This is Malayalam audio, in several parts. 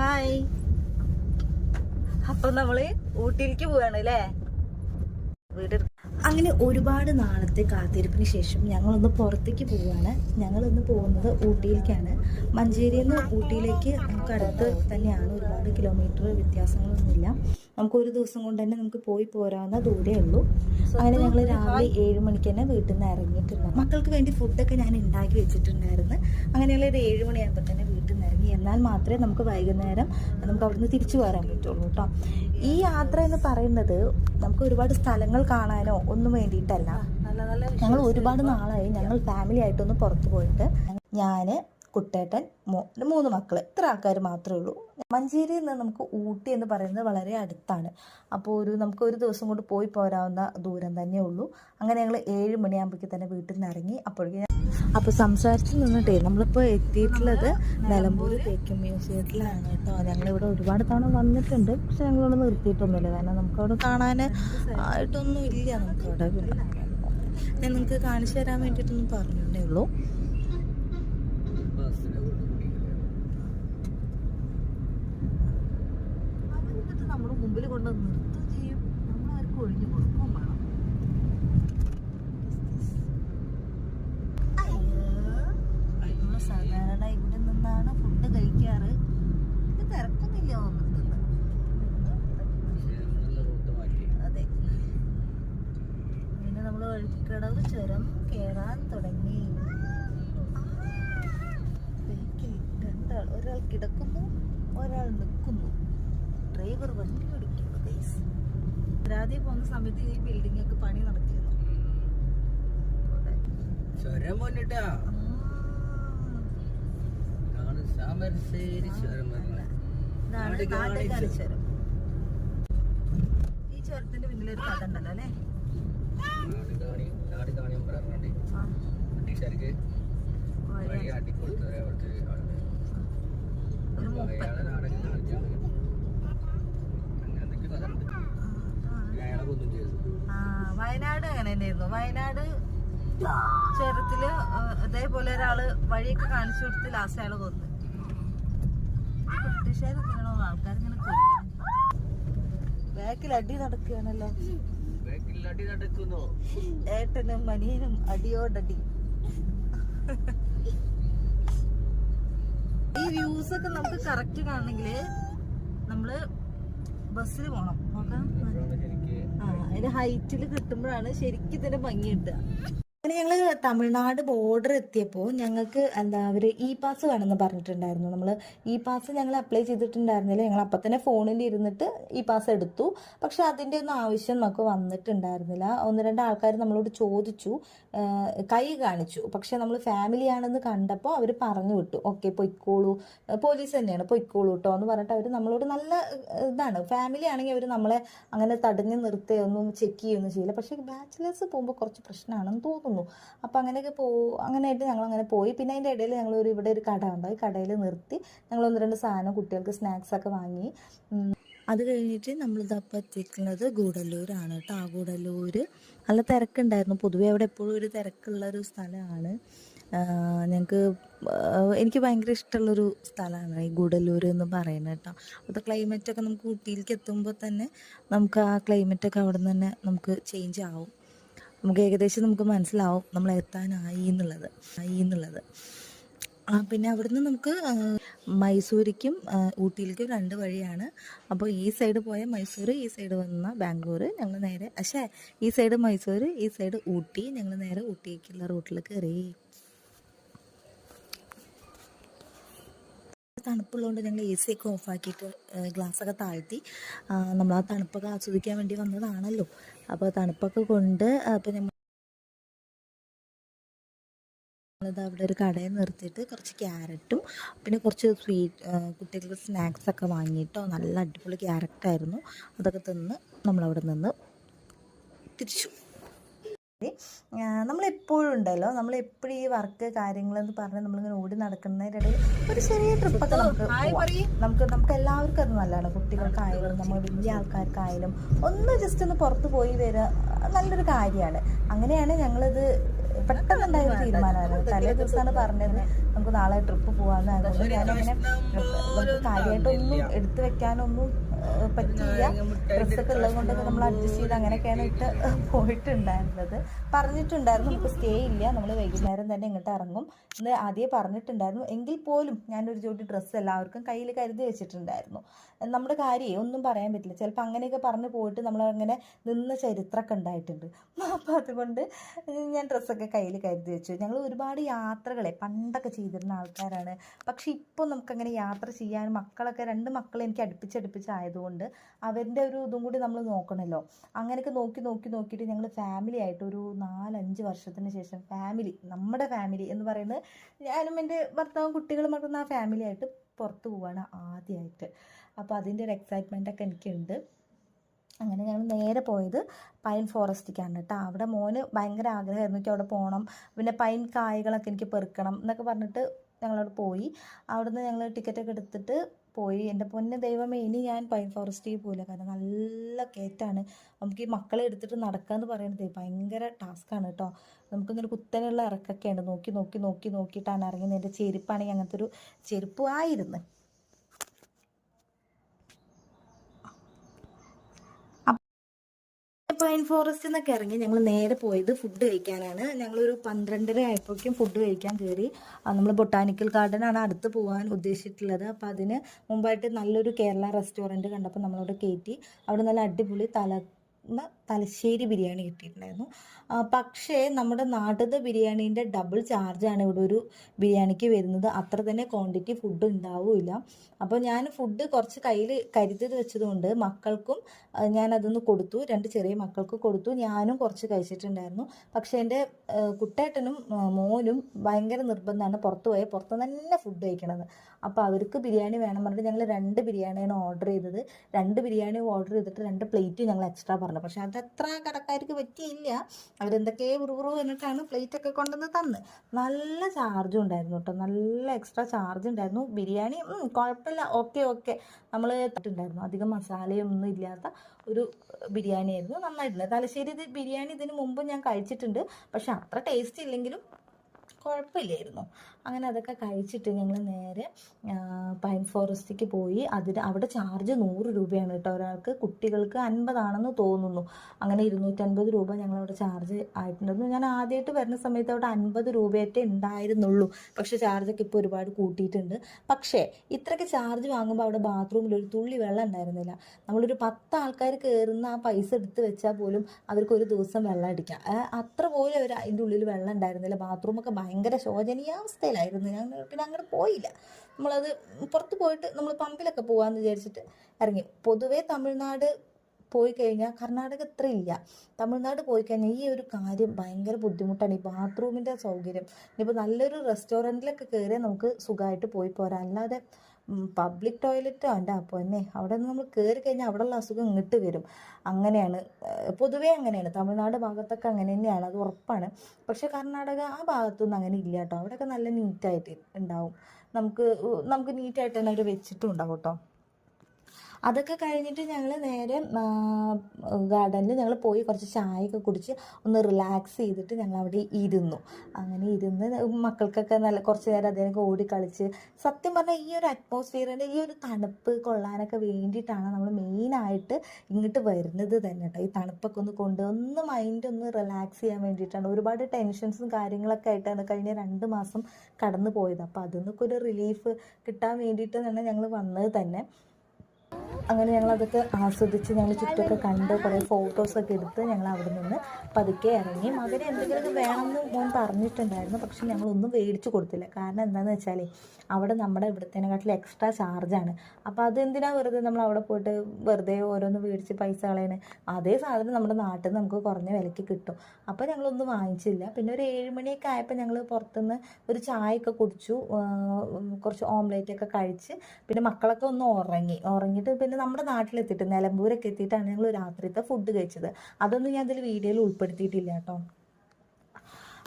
ഹായ്. അപ്പൊ നമ്മൾ ഊട്ടിയിലേക്ക് പോവാണ് അല്ലേ വീട് അങ്ങനെ ഒരുപാട് നാളത്തെ കാത്തിരിപ്പിന് ശേഷം ഞങ്ങളൊന്ന് പുറത്തേക്ക് പോവുകയാണ് ഞങ്ങളൊന്ന് പോകുന്നത് ഊട്ടിയിലേക്കാണ്. മഞ്ചേരിയിൽ നിന്ന് ഊട്ടിയിലേക്ക് നമുക്ക് അടുത്ത് തന്നെയാണ് ഒരുപാട് കിലോമീറ്റർ വ്യത്യാസങ്ങളൊന്നുമില്ല. നമുക്ക് ഒരു ദിവസം കൊണ്ട് തന്നെ നമുക്ക് പോയി പോരാവുന്ന ദൂരേ ഉള്ളൂ. അങ്ങനെ ഞങ്ങൾ രാവിലെ ഏഴ് മണിക്ക് തന്നെ വീട്ടിൽ നിന്ന് ഇറങ്ങിയിട്ടുണ്ട് മക്കൾക്ക് വേണ്ടി ഫുഡൊക്കെ ഞാൻ ഉണ്ടാക്കി വെച്ചിട്ടുണ്ടായിരുന്നു. അങ്ങനെയുള്ള ഒരു ഏഴ് മണിയാകുമ്പോൾ തന്നെ വീട്ടിൽ നിന്ന് ഇറങ്ങി. എന്നാൽ മാത്രമേ നമുക്ക് വൈകുന്നേരം നമുക്ക് അവിടുന്ന് തിരിച്ചു വരാൻ പറ്റുള്ളൂ കേട്ടോ. ഈ യാത്ര എന്ന് പറയുന്നത് നമുക്ക് ഒരുപാട് സ്ഥലങ്ങൾ കാണാനോ ഒന്നും വേണ്ടിയിട്ടല്ല. ഞങ്ങൾ ഒരുപാട് നാളായി ഞങ്ങൾ ഫാമിലി ആയിട്ടൊന്ന് പുറത്തു പോയിട്ട്. ഞാൻ കുട്ടേട്ടൻ മോ മൂന്ന് മക്കൾ ഇത്ര ആൾക്കാർ മാത്രമേ ഉള്ളൂ. മഞ്ചേരിയിൽ നിന്ന് നമുക്ക് ഊട്ടി എന്ന് പറയുന്നത് വളരെ അടുത്താണ്. അപ്പോൾ ഒരു നമുക്ക് ഒരു ദിവസം കൊണ്ട് പോയി പോരാവുന്ന ദൂരം തന്നെ ഉള്ളൂ. അങ്ങനെ ഞങ്ങൾ ഏഴ് മണിയാകുമ്പോഴേക്ക് തന്നെ വീട്ടിൽ നിന്ന് ഇറങ്ങി അപ്പോഴേക്കും അപ്പോൾ സംസാരിച്ച് നിന്നിട്ടേ നമ്മളിപ്പോൾ എത്തിയിട്ടുള്ളത് നിലമ്പൂർ തേക്ക് മ്യൂസിയത്തിലാണ് കേട്ടോ. ഞങ്ങളിവിടെ ഒരുപാട് തവണ വന്നിട്ടുണ്ട്. പക്ഷെ ഞങ്ങളിവിടെ നിർത്തിയിട്ടൊന്നുമില്ല. കാരണം നമുക്കവിടെ കാണാൻ ആയിട്ടൊന്നും ഇല്ല. നമുക്കവിടെ ഞാൻ നിങ്ങൾക്ക് കാണിച്ചു തരാൻ വേണ്ടിയിട്ടൊന്നും പറഞ്ഞിട്ടേ ഉള്ളൂ അവരെന്നിട്ട് നമ്മുടെ മുമ്പിൽ കൊണ്ട് നിർത്തുകയും ചെയ്യും നമ്മൾ ആർക്കും ഒഴിഞ്ഞു കൊടുക്കുകയും വേണം നമ്മൾ സാധാരണ ഇവിടെ നിന്നാണ് ഫുഡ് കഴിക്കാറ് ഇത് തിരക്കൊന്നുമില്ല തോന്നുന്നുണ്ട് അതെ പിന്നെ നമ്മൾ വഴിക്കടവ് ചുരം കയറാൻ തുടങ്ങി ബൈക്കിൽ രണ്ടാൾ ഒരാൾ കിടക്കുന്നു ഒരാൾ നിൽക്കുന്നു. ഡ്രൈവർ വണ്ടി ഓടിക്കുന്നു ഗൈസ് രാതി പോകുന്ന സമയത്ത് ഈ ബിൽഡിംഗ് ഒക്കെ പണി നടക്കുന്നു ചുരം മുന്നിട്ടാ? ആ. ഇതാണ് താമരശ്ശേരി ചുരം പറഞ്ഞത് ഇതാണ് നാട് നാട്ടുകാരി ചുരം ഈ ചുരത്തിന്റെ പിന്നിൽ ഒരു കഥ ഉണ്ടല്ലോ അല്ലേ? നാട് കാണിയാൻ പറഞ്ഞിട്ട് ബ്രിട്ടീഷുകാർക്ക് ആ വയനാട് അങ്ങനെ തന്നെയായിരുന്നു വയനാട് ചേരത്തിൽ അതേപോലെ ഇതേപോലെ ഒരാൾ വഴിയൊക്കെ കാണിച്ചു കൊടുത്ത് ലാസ്റ്റ് അയാൾ കൊന്നു. ബ്രിട്ടീഷുകാരൊക്കെയാണോ ആൾക്കാരിങ്ങനെ ബാക്കിൽ അടി നടക്കുകയാണല്ലോ. ബാക്കിൽ അടി നടക്കുന്നു. ഏട്ടനും മനിയനും അടിയോടടി. വ്യൂസ് ഒക്കെ നമുക്ക് കറക്റ്റ് കാണണമെങ്കിൽ നമ്മൾ ബസ്സിൽ പോണം. നോക്കാം. ആ അതിന്റെ ഹൈറ്റിൽ കിട്ടുമ്പോഴാണ് ശരിക്കും ഇതിന്റെ ഭംഗി കിട്ടുക. അങ്ങനെ ഞങ്ങൾ തമിഴ്നാട് ബോർഡർ എത്തിയപ്പോൾ ഞങ്ങൾക്ക് എന്താ അവർ ഇ പാസ് വേണമെന്ന് പറഞ്ഞിട്ടുണ്ടായിരുന്നു. നമ്മൾ ഇ പാസ് ഞങ്ങൾ അപ്ലൈ ചെയ്തിട്ടുണ്ടായിരുന്നില്ല. ഞങ്ങൾ അപ്പം തന്നെ ഫോണിൽ ഇരുന്നിട്ട് ഇ പാസ് എടുത്തു. പക്ഷെ അതിന്റെ ഒന്നും ആവശ്യം നമുക്ക് വന്നിട്ടുണ്ടായിരുന്നില്ല. ഒന്ന് രണ്ട് ആൾക്കാർ നമ്മളോട് ചോദിച്ചു കൈ കാണിച്ചു. പക്ഷെ നമ്മൾ ഫാമിലി ആണെന്ന് കണ്ടപ്പോൾ അവർ പറഞ്ഞു വിട്ടു. ഓക്കെ പൊയ്ക്കോളൂ. പോലീസ് തന്നെയാണ്. പൊയ്ക്കോളൂ കേട്ടോ എന്ന് പറഞ്ഞിട്ട് അവർ നമ്മളോട് നല്ല ഇതാണ്. ഫാമിലി ആണെങ്കിൽ അവർ നമ്മളെ അങ്ങനെ തടഞ്ഞു നിർത്തുകയൊന്നും ചെക്ക് ചെയ്യുകയൊന്നും ചെയ്യില്ല. പക്ഷേ ബാച്ചിലേഴ്സ് പോകുമ്പോൾ കുറച്ച് പ്രശ്നമാണെന്ന് തോന്നുന്നു. അപ്പോൾ അങ്ങനെയൊക്കെ പോ അങ്ങനെയായിട്ട് ഞങ്ങൾ അങ്ങനെ പോയി. പിന്നെ അതിന്റെ ഇടയിൽ ഞങ്ങൾ ഒരു ഇവിടെ ഒരു കട ഉണ്ട് കടയിൽ നിർത്തി ഞങ്ങൾ ഒന്ന് രണ്ട് സാധനം കുട്ടികൾക്ക് സ്നാക്സ് ഒക്കെ വാങ്ങി. അത് കഴിഞ്ഞിട്ട് നമ്മൾ ഇതപ്പം എത്തിക്കുന്നത് ഗൂഡല്ലൂരാണ് കേട്ടോ. ആ ഗൂഡല്ലൂർ നല്ല തിരക്കുണ്ടായിരുന്നു. പൊതുവെ അവിടെ എപ്പോഴും ഒരു തിരക്കുള്ള ഒരു സ്ഥലമാണ്. ഞങ്ങൾക്ക് എനിക്ക് ഭയങ്കര ഇഷ്ടമുള്ളൊരു സ്ഥലമാണ് ഈ ഗൂഡല്ലൂർ എന്ന് പറയുന്നത് കേട്ടോ. അവിടുത്തെ ക്ലൈമറ്റൊക്കെ നമുക്ക് ഊട്ടിയിലേക്ക് എത്തുമ്പോൾ തന്നെ നമുക്ക് ആ ക്ലൈമറ്റൊക്കെ അവിടെ നിന്ന് തന്നെ നമുക്ക് ചേഞ്ച് ആവും. നമുക്ക് ഏകദേശം നമുക്ക് മനസ്സിലാവും നമ്മൾ എത്താനായി എന്നുള്ളത് ആയി എന്നുള്ളത്. പിന്നെ അവിടുന്ന് നമുക്ക് മൈസൂരിക്കും ഊട്ടിയിലേക്കും രണ്ട് വഴിയാണ്. അപ്പോൾ ഈ സൈഡ് പോയ മൈസൂർ ഈ സൈഡ് വന്ന ബാംഗ്ലൂർ ഞങ്ങൾ നേരെ പക്ഷേ ഈ സൈഡ് മൈസൂർ ഈ സൈഡ് ഊട്ടി ഞങ്ങൾ നേരെ ഊട്ടിയിലേക്കുള്ള റൂട്ടിൽ കയറി. തണുപ്പുള്ളതുകൊണ്ട് ഞങ്ങൾ എ സി ഒക്കെ ഓഫാക്കിയിട്ട് ഗ്ലാസ്സൊക്കെ താഴ്ത്തി. നമ്മൾ ആ തണുപ്പൊക്കെ ആസ്വദിക്കാൻ വേണ്ടി വന്നതാണല്ലോ. അപ്പോൾ തണുപ്പൊക്കെ കൊണ്ട് അപ്പോൾ നമ്മൾ അവിടെ ഒരു കടയിൽ നിർത്തിയിട്ട് കുറച്ച് ക്യാരറ്റും പിന്നെ കുറച്ച് സ്വീറ്റ് കുട്ടികൾക്ക് സ്നാക്സൊക്കെ വാങ്ങിയിട്ടോ നല്ല അടിപൊളി ക്യാരറ്റായിരുന്നു അതൊക്കെ തിന്ന് നമ്മളവിടെ നിന്ന് തിരിച്ചു. നമ്മളെപ്പോഴും ഉണ്ടല്ലോ. നമ്മളെപ്പോഴും ഈ വർക്ക് കാര്യങ്ങൾ കാര്യങ്ങളെന്ന് പറഞ്ഞ് നമ്മളിങ്ങനെ ഓടി നടക്കുന്നതിനിടയിൽ ഒരു ചെറിയ ട്രിപ്പൊക്കെ നമുക്ക് നമുക്ക് നമുക്ക് എല്ലാവർക്കും അത് നല്ലതാണ്. കുട്ടികൾക്കായാലും നമ്മൾ വലിയ ആൾക്കാർക്കായാലും ഒന്ന് ജസ്റ്റ് ഒന്ന് പുറത്ത് പോയി വരിക നല്ലൊരു കാര്യമാണ്. അങ്ങനെയാണ് ഞങ്ങളിത് പെട്ടെന്നുണ്ടായ ഒരു തീരുമാനമായിരുന്നു തലേ ദിവസമാണ് പറഞ്ഞത്. നമുക്ക് നാളെ ട്രിപ്പ് പോകാമെന്നായിരുന്നു ഞാനിങ്ങനെ കാര്യമായിട്ടൊന്നും എടുത്തു വെക്കാനൊന്നും ഏഹ്, പറ്റിയില്ല ഡ്രസ്സൊക്കെ ഉള്ളത് കൊണ്ടൊക്കെ നമ്മൾ അഡ്ജസ്റ്റ് ചെയ്ത് അങ്ങനെയൊക്കെയാണ് ഇട്ട് പോയിട്ടുണ്ടായിരുന്നത്. പറഞ്ഞിട്ടുണ്ടായിരുന്നു നമുക്ക് സ്റ്റേ ഇല്ല നമ്മൾ വൈകുന്നേരം തന്നെ ഇങ്ങോട്ട് ഇറങ്ങും. എന്ന് ആദ്യം പറഞ്ഞിട്ടുണ്ടായിരുന്നു. എങ്കിൽ പോലും ഞാനൊരു ജോഡി ഡ്രസ്സ് എല്ലാവർക്കും കയ്യിൽ കരുതി വെച്ചിട്ടുണ്ടായിരുന്നു. നമ്മുടെ കാര്യം ഒന്നും പറയാൻ പറ്റില്ല. ചിലപ്പോൾ അങ്ങനെയൊക്കെ പറഞ്ഞു പോയിട്ട് നമ്മൾ അങ്ങനെ നിന്ന ചരിത്രമൊക്കെ ഉണ്ടായിട്ടുണ്ട്. അപ്പോൾ അതുകൊണ്ട് ഞാൻ ഡ്രസ്സൊക്കെ കയ്യിൽ കരുതി വെച്ചു. ഞങ്ങൾ ഒരുപാട് യാത്രകളെ പണ്ടൊക്കെ ചെയ്തിരുന്ന ആൾക്കാരാണ്. പക്ഷെ ഇപ്പോൾ നമുക്കങ്ങനെ യാത്ര ചെയ്യാൻ മക്കളൊക്കെ രണ്ട് മക്കളെ എനിക്ക് അടുപ്പിച്ചടുപ്പിച്ചായതുകൊണ്ട് അവരുടെ ഒരു ഇതും കൂടി നമ്മൾ നോക്കണമല്ലോ അങ്ങനെയൊക്കെ നോക്കി നോക്കി നോക്കിയിട്ട് ഞങ്ങൾ ഫാമിലി ആയിട്ട് ഒരു നാലഞ്ച് വർഷത്തിന് ശേഷം ഫാമിലി നമ്മുടെ ഫാമിലി എന്ന് പറയുന്നത് ഞാനും എന്റെ ഭർത്താവും കുട്ടികളും മറക്കുന്ന ആ ഫാമിലി ആയിട്ട് പുറത്ത് പോവാണ് ആദ്യമായിട്ട് അപ്പോൾ അതിന്റെ ഒരു എക്സൈറ്റ്മെന്റ് ഒക്കെ എനിക്കുണ്ട്. അങ്ങനെ ഞങ്ങൾ നേരെ പോയത് പൈൻ ഫോറസ്റ്റിക്കാണ് കേട്ടോ. അവിടെ മോന് ഭയങ്കര ആഗ്രഹമായിരുന്നു എനിക്ക് അവിടെ പോകണം. പിന്നെ പൈൻ കായകളൊക്കെ എനിക്ക് പെറുക്കണം എന്നൊക്കെ പറഞ്ഞിട്ട് ഞങ്ങളവിടെ പോയി. അവിടുന്ന് ഞങ്ങൾ ടിക്കറ്റൊക്കെ എടുത്തിട്ട് പോയി. എന്റെ പൊന്ന് ദൈവമേ ഇനി ഞാൻ പൈൻ ഫോറസ്റ്റിൽ പോയില്ല കാരണം നല്ല കയറ്റാണ്. നമുക്ക് ഈ മക്കളെ എടുത്തിട്ട് നടക്കുക എന്ന് പറയുന്നത് ഭയങ്കര ടാസ്ക്കാണ് കേട്ടോ. നമുക്കിങ്ങനെ കുത്തനെയുള്ള ഇറക്കൊക്കെയാണ് നോക്കി നോക്കി നോക്കി നോക്കിയിട്ടാണ് ഇറങ്ങുന്നത്. എന്റെ ചെരുപ്പാണെങ്കിൽ അങ്ങനത്തെ ഒരു ചെരുപ്പ് ആയിരുന്നു. പൈൻ ഫോറസ്റ്റ് എന്നൊക്കെ ഇറങ്ങി ഞങ്ങൾ നേരെ പോയത് ഫുഡ് കഴിക്കാനാണ്. ഞങ്ങളൊരു പന്ത്രണ്ടര ആയപ്പോഴേക്കും ഫുഡ് കഴിക്കാൻ കയറി നമ്മൾ ബൊട്ടാനിക്കൽ ഗാർഡനാണ് അടുത്ത് പോകാൻ ഉദ്ദേശിച്ചിട്ടുള്ളത്. അപ്പോൾ അതിന് മുമ്പായിട്ട് നല്ലൊരു കേരള റെസ്റ്റോറന്റ് കണ്ടപ്പോൾ നമ്മളവിടെ കയറ്റി അവിടെ നല്ല അടിപൊളി തല തലശ്ശേരി ബിരിയാണി കിട്ടിയിട്ടുണ്ടായിരുന്നു. പക്ഷേ നമ്മുടെ നാട്ടിലത്തെ ബിരിയാണീന്റെ ഡബിൾ ചാർജാണ് ഇവിടെ ഒരു ബിരിയാണിക്ക് വരുന്നത്. അത്ര തന്നെ ക്വാണ്ടിറ്റി ഫുഡ് ഉണ്ടാവില്ല. അപ്പോൾ ഞാൻ ഫുഡ് കുറച്ച് കയ്യിൽ കരുതി വെച്ചതുകൊണ്ട് മക്കൾക്കും ഞാനതൊന്ന് കൊടുത്തു. രണ്ട് ചെറിയ മക്കൾക്ക് കൊടുത്തു. ഞാനും കുറച്ച് കഴിച്ചിട്ടുണ്ടായിരുന്നു. പക്ഷേ എന്റെ കുട്ടേട്ടനും മോനും ഭയങ്കര നിർബന്ധമാണ് പുറത്ത് പോയാൽ പുറത്ത് തന്നെ ഫുഡ് കഴിക്കണത്. അപ്പോൾ അവർക്ക് ബിരിയാണി വേണം പറഞ്ഞിട്ട് ഞങ്ങൾ രണ്ട് ബിരിയാണിയാണ് ഓർഡർ ചെയ്തത്. രണ്ട് ബിരിയാണി ഓർഡർ ചെയ്തിട്ട് രണ്ട് പ്ലേറ്റ് ഞങ്ങൾ എക്സ്ട്രാ പറഞ്ഞു. പക്ഷേ അത് അത്ര കടക്കാർക്ക് പറ്റിയില്ല. അവരെന്തൊക്കെ ഉറുകുറു എന്നിട്ടാണ് പ്ലേറ്റ് ഒക്കെ കൊണ്ടുവന്ന് തന്ന്. നല്ല ചാർജും ഉണ്ടായിരുന്നു കേട്ടോ. നല്ല എക്സ്ട്രാ ചാർജ് ഉണ്ടായിരുന്നു. ബിരിയാണി കുഴപ്പമില്ല. ഓക്കെ ഓക്കെ നമ്മൾ ഉണ്ടായിരുന്നു അധികം മസാലയൊന്നും ഇല്ലാത്ത ഒരു ബിരിയാണി ആയിരുന്നു നന്നായിട്ടുണ്ട് തലശ്ശേരി ബിരിയാണി ഇതിന് മുമ്പ് ഞാൻ കഴിച്ചിട്ടുണ്ട്. പക്ഷെ അത്ര ടേസ്റ്റ് ഇല്ലെങ്കിലും കുഴപ്പമില്ലായിരുന്നു. അങ്ങനെ അതൊക്കെ കഴിച്ചിട്ട് ഞങ്ങൾ നേരെ പൈൻ ഫോറസ്റ്റിക്ക് പോയി. അതിന് അവിടെ ചാർജ് നൂറ് രൂപയാണ് കേട്ടോ ഒരാൾക്ക്. കുട്ടികൾക്ക് അൻപതാണെന്ന് തോന്നുന്നു. അങ്ങനെ ഇരുന്നൂറ്റൻപത് രൂപ ഞങ്ങളവിടെ ചാർജ് ആയിട്ടുണ്ടായിരുന്നു. ഞാൻ ആദ്യമായിട്ട് വരുന്ന സമയത്ത് അവിടെ അൻപത് രൂപയായിട്ടേ ഉണ്ടായിരുന്നുള്ളൂ. പക്ഷേ ചാർജൊക്കെ ഇപ്പോൾ ഒരുപാട് കൂട്ടിയിട്ടുണ്ട്. പക്ഷേ ഇത്രയ്ക്ക് ചാർജ് വാങ്ങുമ്പോൾ അവിടെ ബാത്റൂമിൽ ഒരു തുള്ളി വെള്ളം ഉണ്ടായിരുന്നില്ല. നമ്മളൊരു പത്ത് ആൾക്കാർ കയറുന്ന ആ പൈസ എടുത്ത് വെച്ചാൽ പോലും അവർക്ക് ഒരു ദിവസം വെള്ളം അടിക്കാം. അത്ര പോലും അവർ അതിന്റെ ഉള്ളിൽ വെള്ളം ഉണ്ടായിരുന്നില്ല. ബാത്റൂമൊക്കെ ഭയങ്കര ശോചനീയാവസ്ഥയിലായിരുന്നു. ഞങ്ങൾ പിന്നെ അങ്ങോട്ട് പോയില്ല. നമ്മളത് പുറത്ത് പോയിട്ട് നമ്മൾ പമ്പിലൊക്കെ പോകാമെന്ന് വിചാരിച്ചിട്ട് ഇറങ്ങി പൊതുവേ തമിഴ്നാട് പോയി കഴിഞ്ഞാൽ കർണാടക ഇത്ര ഇല്ല തമിഴ്നാട് പോയി കഴിഞ്ഞാൽ ഈ ഒരു കാര്യം ഭയങ്കര ബുദ്ധിമുട്ടാണ്. ഈ ബാത്റൂമിന്റെ സൗകര്യം. ഇനിയിപ്പോൾ നല്ലൊരു റെസ്റ്റോറന്റിലൊക്കെ കയറിയാൽ നമുക്ക് സുഖമായിട്ട് പോയി പോരാം. അല്ലാതെ പബ്ലിക് ടോയ്ലറ്റ് അവന്റെ അപ്പോൾ തന്നെ അവിടെ നിന്ന് നമ്മൾ കയറി കഴിഞ്ഞാൽ അവിടെയുള്ള അസുഖം ഇങ്ങോട്ട് വരും. അങ്ങനെയാണ്. പൊതുവേ അങ്ങനെയാണ്. തമിഴ്നാട് ഭാഗത്തൊക്കെ അങ്ങനെ തന്നെയാണ്. അത് ഉറപ്പാണ്. പക്ഷേ കർണാടക ആ ഭാഗത്തൊന്നും അങ്ങനെ ഇല്ല കേട്ടോ. അവിടെയൊക്കെ നല്ല നീറ്റായിട്ട് ഉണ്ടാവും. നമുക്ക് നമുക്ക് നീറ്റായിട്ട് തന്നെ അവർ വെച്ചിട്ടും ഉണ്ടാവും കേട്ടോ. അതൊക്കെ കഴിഞ്ഞിട്ട് ഞങ്ങൾ നേരെ ഗാർഡനിൽ ഞങ്ങൾ പോയി കുറച്ച് ചായയൊക്കെ കുടിച്ച് ഒന്ന് റിലാക്സ് ചെയ്തിട്ട് ഞങ്ങൾ അവിടെ ഇരുന്നു. അങ്ങനെ ഇരുന്ന് മക്കൾക്കൊക്കെ നല്ല കുറച്ച് നേരം അതിനൊക്കെ ഓടി കളിച്ച് സത്യം പറഞ്ഞാൽ ഈ ഒരു അറ്റ്മോസ്ഫിയറിന്റെ ഈ ഒരു തണുപ്പ് കൊള്ളാനൊക്കെ വേണ്ടിയിട്ടാണ് നമ്മൾ മെയിനായിട്ട് ഇങ്ങോട്ട് വരുന്നത് തന്നെ കേട്ടോ ഈ തണുപ്പൊക്കെ ഒന്ന് കൊണ്ട് ഒന്ന് മൈൻഡ് ഒന്ന് റിലാക്സ് ചെയ്യാൻ വേണ്ടിയിട്ടാണ്. ഒരുപാട് ടെൻഷൻസും കാര്യങ്ങളൊക്കെ ആയിട്ടാണ് കഴിഞ്ഞ രണ്ട് മാസം കടന്നു പോയത്. അപ്പോൾ അതിൽ നിന്നൊക്കെ ഒരു റിലീഫ് കിട്ടാൻ വേണ്ടിയിട്ട് തന്നെ ഞങ്ങൾ വന്നത് തന്നെ. അങ്ങനെ ഞങ്ങൾ അതൊക്കെ ആസ്വദിച്ച് ഞങ്ങൾ ചുറ്റൊക്കെ കണ്ട് കുറേ ഫോട്ടോസൊക്കെ എടുത്ത് ഞങ്ങൾ അവിടെ നിന്ന് പതുക്കെ ഇറങ്ങി. മകന് എന്തെങ്കിലുമൊക്കെ വേണമെന്ന് മോൻ പറഞ്ഞിട്ടുണ്ടായിരുന്നു. പക്ഷെ ഞങ്ങളൊന്നും മേടിച്ചു കൊടുത്തില്ല. കാരണം എന്താണെന്ന് വെച്ചാൽ അവിടെ നമ്മുടെ ഇവിടുത്തേനെക്കാട്ടിൽ എക്സ്ട്രാ ചാർജാണ് അപ്പോൾ അതെന്തിനാ വെറുതെ നമ്മൾ അവിടെ പോയിട്ട് വെറുതെ ഓരോന്ന് മേടിച്ച് പൈസ കളയണ്? അതേ സാധനം നമ്മുടെ നാട്ടിൽ നിന്ന് നമുക്ക് കുറഞ്ഞ വിലയ്ക്ക് കിട്ടും. അപ്പോൾ ഞങ്ങളൊന്നും വാങ്ങിച്ചില്ല. പിന്നെ ഒരു ഏഴ് മണിയൊക്കെ ആയപ്പോൾ ഞങ്ങൾ പുറത്തുനിന്ന് ഒരു ചായയൊക്കെ കുടിച്ചു. കുറച്ച് ഓംലേറ്റൊക്കെ കഴിച്ച്. പിന്നെ മക്കളൊക്കെ ഒന്ന് ഉറങ്ങി. ഉറങ്ങിയിട്ട് പിന്നെ നമ്മുടെ നാട്ടിലെത്തിയിട്ട് നിലമ്പൂരൊക്കെ എത്തിയിട്ടാണ് ഞങ്ങൾ രാത്രിത്തെ ഫുഡ് കഴിച്ചത് അതൊന്നും ഞാൻ അതിൽ വീഡിയോയിൽ ഉൾപ്പെടുത്തിയിട്ടില്ല കേട്ടോ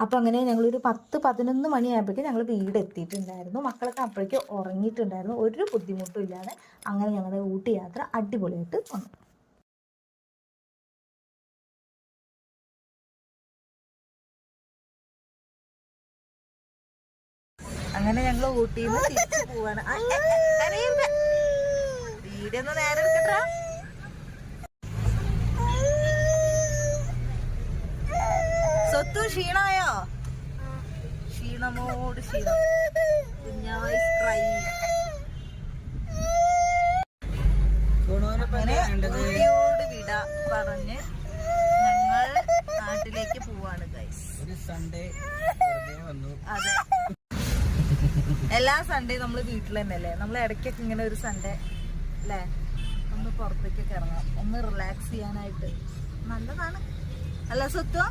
അപ്പോൾ അങ്ങനെ ഞങ്ങളൊരു പത്ത് പതിനൊന്ന് മണിയായപ്പോഴേക്കും ഞങ്ങൾ വീട് എത്തിയിട്ടുണ്ടായിരുന്നു മക്കളൊക്കെ അപ്പോഴേക്കും ഉറങ്ങിയിട്ടുണ്ടായിരുന്നു ഒരു ബുദ്ധിമുട്ടും ഇല്ലാതെ അങ്ങനെ ഞങ്ങളുടെ ഊട്ടി യാത്ര അടിപൊളിയായിട്ട് വന്നു അങ്ങനെ ഞങ്ങൾ ഊട്ടിയിൽ നിന്ന് തിരിച്ചു പോവാണ്. വീഡിയോ ഒന്ന് നേരെ എടുക്കട്ടാ. സ്വത്തു ക്ഷീണായോ ക്ഷീണമോട് ക്ഷീണം. വിട പറഞ്ഞ് ഞങ്ങൾ നാട്ടിലേക്ക് പോവാണ് ഗൈസ് അതെ. എല്ലാ സൺഡേ നമ്മൾ വീട്ടിൽ തന്നെ അല്ലേ നമ്മൾ ഇടയ്ക്കൊക്കെ ഇങ്ങനെ ഒരു സൺഡേ അല്ലേ? ഒന്ന് പുറത്തേക്കൊക്കെ ഇറങ്ങാം ഒന്ന് റിലാക്സ് ചെയ്യാനായിട്ട്. നല്ലതാണ്. അല്ല സ്വത്വ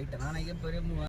ഐറ്റമാണെങ്കിൽ ഇപ്പൊ ഒരു